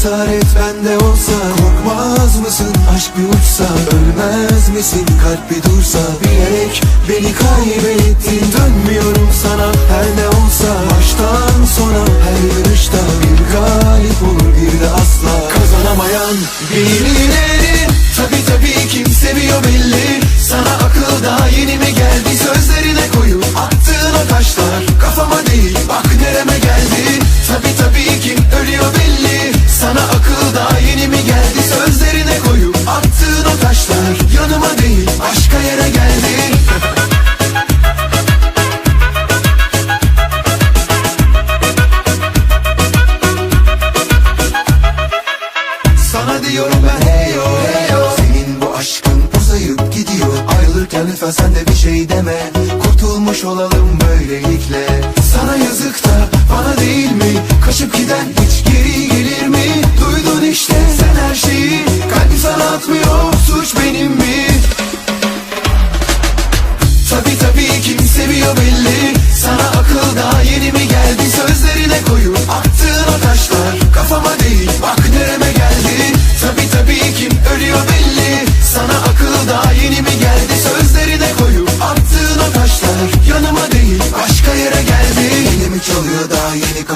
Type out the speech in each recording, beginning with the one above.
cesaret bende olsa Korkmaz mısın? Aşk bir uçsa Ölmez misin? Kalp bir dursa Bilerek beni kaybettin. Dönmüyorum sana her ne olsa Baştan sona. Her yarışta Bir galip olur bir de asla. Kazanamayan birileri Ayrılırken lütfen sen de bir şey deme. Kurtulmuş olalım böylelikle. Sana yazık da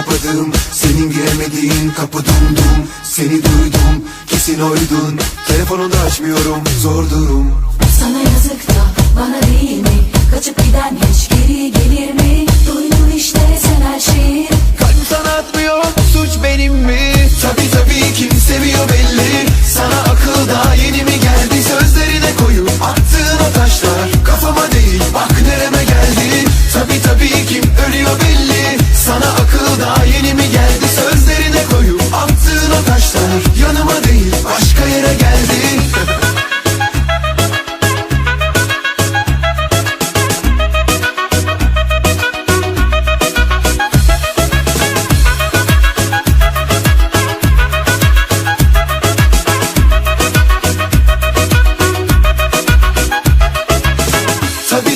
kapadım Senin giremediğin kapı dumdum Seni duydum kesin oydun Telefonu da açmıyorum zor durum Sana yazık da bana değil mi? Kaçıp giden hiç geri gelir mi?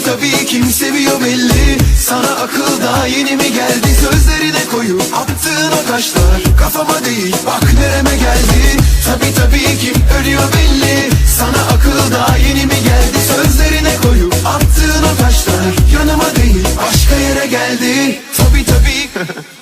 Tabi tabi kim seviyor belli. Sana akıl daha yeni mi geldi? Sözlerine koyup attığın o taşlar Kafama değil bak nereme geldi. Tabi tabi kim ölüyor belli. Sana akıl daha yeni mi geldi? Sözlerine koyup attığın o taşlar Yanıma değil başka yere geldi. Tabi tabi